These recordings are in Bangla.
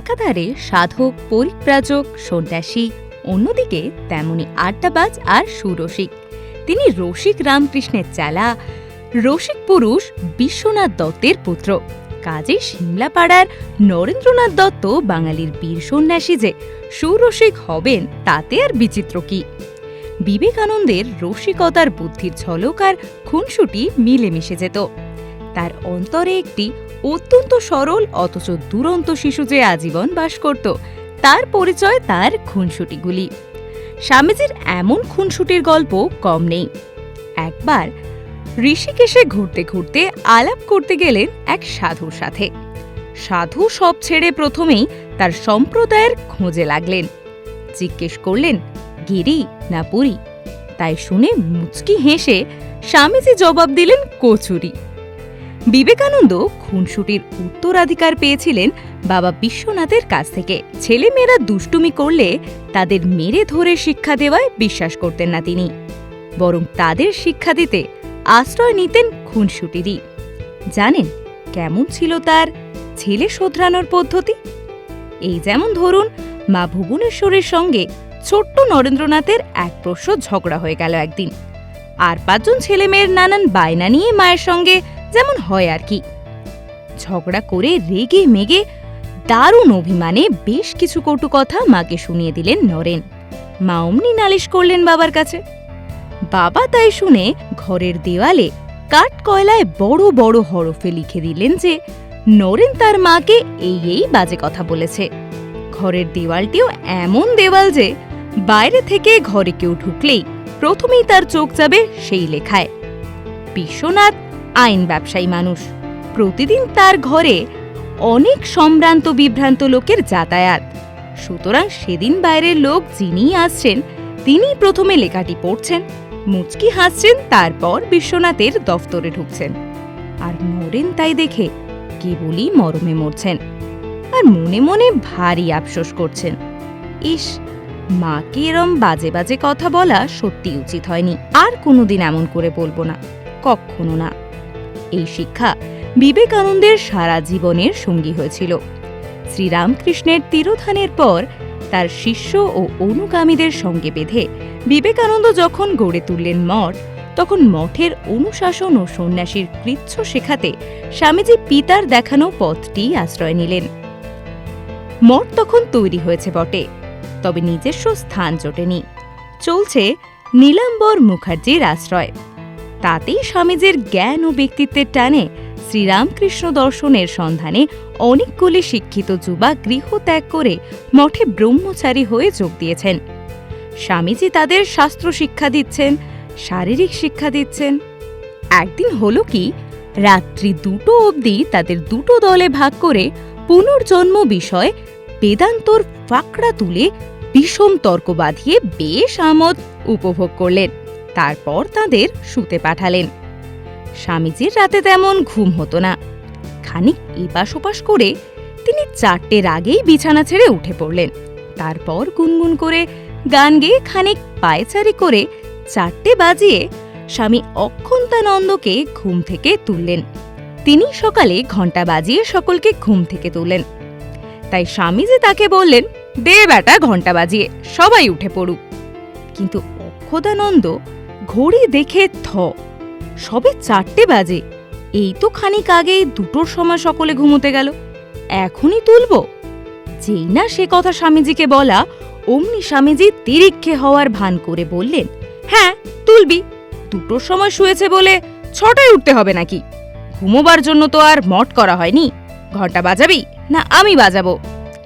একাধারে সাধক, পরিব্রাজক, সন্ন্যাসী, অন্যদিকে তেমনি আড্ডাবাজ আর সুরসিক। তিনি রসিক রামকৃষ্ণের চালা, রসিক পুরুষ বিশ্বনাথ দত্তের পুত্র। কাজে সিমলাপাড়ার নরেন্দ্রনাথ দত্ত বাঙালির বীর সন্ন্যাসী যে সুরসিক হবেন, তাতে আর বিচিত্র কি? বিবেকানন্দের রসিকতার বুদ্ধির ঝলক আর খুনসুটি মিলেমিশে যেত। তার অন্তরে একটি অত্যন্ত সরল, অথচ দুরন্ত শিশু যে আজীবন বাস করত, তার পরিচয় তার খুনসুটিগুলি। স্বামীজির এমন খুনসুটির গল্প কম নেই। একবার ঋষিকেশে ঘুরতে ঘুরতে আলাপ করতে গেলেন এক সাধুর সাথে। সাধু সব ছেড়ে প্রথমেই তার সম্প্রদায়ের খোঁজে লাগলেন। জিজ্ঞেস করলেন, গিরি না পুরী? তাই শুনে মুচকি হেসে স্বামীজি জবাব দিলেন, কচুরি। বিবেকানন্দ খুনসুটির উত্তরাধিকার পেয়েছিলেন বাবা বিশ্বনাথের কাছ থেকে। ছেলেমেয়েরা দুষ্টুমি করলে তাদের মেরে ধরে শিক্ষা দেওয়ায় বিশ্বাস করতেন না তিনি। বরং তাদের শিক্ষা দিতে আশ্রয় নিতেন খুনসুটিরই জানেন কেমন ছিল তার ছেলে শোধরানোর পদ্ধতি? এই যেমন ধরুন, মা ভুবনেশ্বরের সঙ্গে ছোট্ট নরেন্দ্রনাথের এক প্রশ্ন ঝগড়া হয়ে গেল একদিন। আর পাঁচজন ছেলেমেয়ের নানান বায়না নিয়ে মায়ের সঙ্গে যেমন হয় আর কি। ঝগড়া করে রেগে মেগে দারুণ অভিমানে বেশ কিছু কটু কথা মাকে শুনিয়ে দিলেন নরেন। মা অমনি নালিশ করলেন বাবার কাছে। বাবা তাই শুনে ঘরের দেওয়ালে কাঠ কয়লায় বড় বড় হরফে লিখে দিলেন যে, নরেন তার মাকে এই এই বাজে কথা বলেছে। ঘরের দেওয়ালটিও এমন দেওয়াল যে, বাইরে থেকে ঘরে কেউ ঢুকলেই প্রথমেই তার চোখ যাবে সেই লেখায়। বিশ্বনাথ আইন ব্যবসায়ী মানুষ। প্রতিদিন তার ঘরে অনেক সম্ভ্রান্ত বিভ্রান্ত লোকের যাতায়াত। সুতরাং সেদিন বাইরের লোক যিনি আসছেন, তিনি প্রথমে লেখাটি পড়ছেন, মুচকি হাসছেন, তারপর বিশ্বনাথের দফতরে ঢুকছেন। আর মরেন তাই দেখে কেবলই মরমে মরছেন। আর মনে মনে ভারী আফসোস করছেন। ইস, মাকে এরম বাজে বাজে কথা বলা সত্যি উচিত হয়নি। আর কোনোদিন এমন করে বলব না। কখনো না। এই শিক্ষা বিবেকানন্দের সারা জীবনের সঙ্গী হয়েছিল। শ্রীরামকৃষ্ণের তিরোধানের পর তার শিষ্য ও অনুগামীদের সঙ্গে বেঁধে বিবেকানন্দ যখন গড়ে তুললেন মঠ, তখন মঠের অনুশাসন ও সন্ন্যাসীর কৃচ্ছ শেখাতে স্বামীজি পিতার দেখানো পথটি আশ্রয় নিলেন। মঠ তখন তৈরি হয়েছে বটে, তবে নিজস্ব স্থান জোটেনি। চলছে নীলাম্বর মুখার্জির আশ্রয়। তাতেই স্বামীজির জ্ঞান ও ব্যক্তিত্বের টানে শ্রীরামকৃষ্ণ দর্শনের সন্ধানে অনেকগুলি শিক্ষিত যুবা গৃহ ত্যাগ করে মঠে ব্রহ্মচারী হয়ে যোগ দিয়েছেন। স্বামীজি তাদের শাস্ত্র শিক্ষা দিচ্ছেন, শারীরিক শিক্ষা দিচ্ছেন। একদিন হলো কি, রাত্রি দুটো অবধি তাদের দুটো দলে ভাগ করে পুনর্জন্ম বিষয়ে বেদান্তর ফাঁকড়া তুলে বিষম তর্ক বাঁধিয়ে বেশ আমোদ উপভোগ করলেন। তারপর তাদের শুতে পাঠালেন। স্বামীজির রাতে তেমন ঘুম হতো না। খানিক এপাশ ওপাশ করে তিনি চারটের আগেই বিছানা ছেড়ে উঠে পড়লেন। তারপর গুনগুন করে গান গেয়ে খানিক পায়চারি করে চারটে বাজিয়ে স্বামী অক্ষন্তানন্দকে ঘুম থেকে তুললেন। তিনি সকালে ঘণ্টা বাজিয়ে সকলকে ঘুম থেকে তুললেন। তাই স্বামীজি তাকে বললেন, দে বেটা ঘণ্টা বাজিয়ে সবাই উঠে পড়ুক। কিন্তু অক্ষদানন্দ ঘড়ি দেখে থ। সবে চারটে বাজে। এই তো খানিক আগেই দুটোর সময় সকলে ঘুমোতে গেল। এখনই তুলব। যেই না সে কথা স্বামীজিকে বলা, অমনি স্বামীজি তিরিক্ষে হওয়ার ভান করে বললেন হ্যাঁ তুলবি। দুটোর সময় শুয়েছে বলে ছটায় উঠতে হবে নাকি? ঘুমোবার জন্য তো আর মট করা হয়নি। ঘণ্টা বাজাবি না আমি বাজাবো?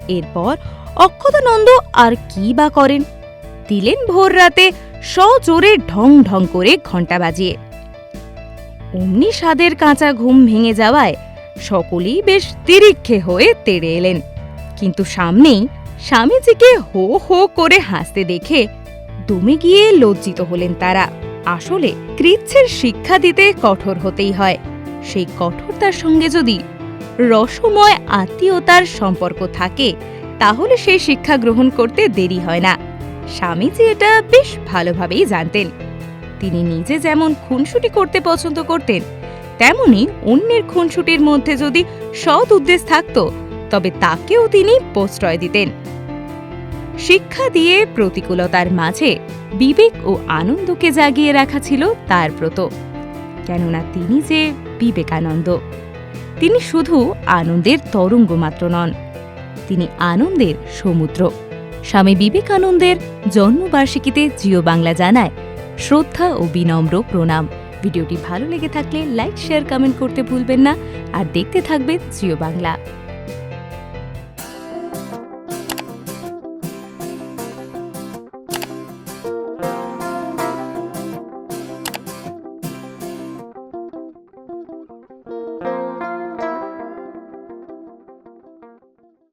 এরপর অক্ষতানন্দ আর কি বা করেন? দিলেন ভোর রাতে সজোরে ঢং ঢং করে ঘণ্টা বাজিয়ে। অমনি স্বাদের কাঁচা ঘুম ভেঙে যাওয়ায় সকলেই বেশ তিরিক্ষে হয়ে তেড়ে এলেন। কিন্তু সামনেই স্বামীজিকে হো হো করে হাসতে দেখে দমে গিয়ে লজ্জিত হলেন তারা। আসলে কৃচ্ছের শিক্ষা দিতে কঠোর হতেই হয়। সেই কঠোরতার সঙ্গে যদি রসময় আত্মীয়তার সম্পর্ক থাকে, তাহলে সেই শিক্ষা গ্রহণ করতে দেরি হয় না। স্বামীজি এটা বেশ ভালোভাবেই জানতেন। তিনি নিজে যেমন খুনসুটি করতে পছন্দ করতেন, তেমনি অন্যের খুনসুটির মধ্যে যদি সৎ উদ্দেশ্য থাকত, তবে তাকেও তিনি প্রশ্রয় দিতেন। শিক্ষা দিয়ে প্রতিকূলতার মাঝে বিবেক ও আনন্দকে জাগিয়ে রাখা ছিল তার ব্রত। কেননা তিনি যে বিবেকানন্দ, তিনি শুধু আনন্দের তরঙ্গ মাত্র নন, তিনি আনন্দের সমুদ্র। স্বামী বিবেকানন্দের জন্মবার্ষিকীতে জিও বাংলা জানায়, শ্রদ্ধা ও বিনম্র প্রণাম। ভিডিওটি ভালো লেগে থাকলে লাইক, শেয়ার, কমেন্ট করতে ভুলবেন না। আর দেখতে থাকবেন জিও বাংলা।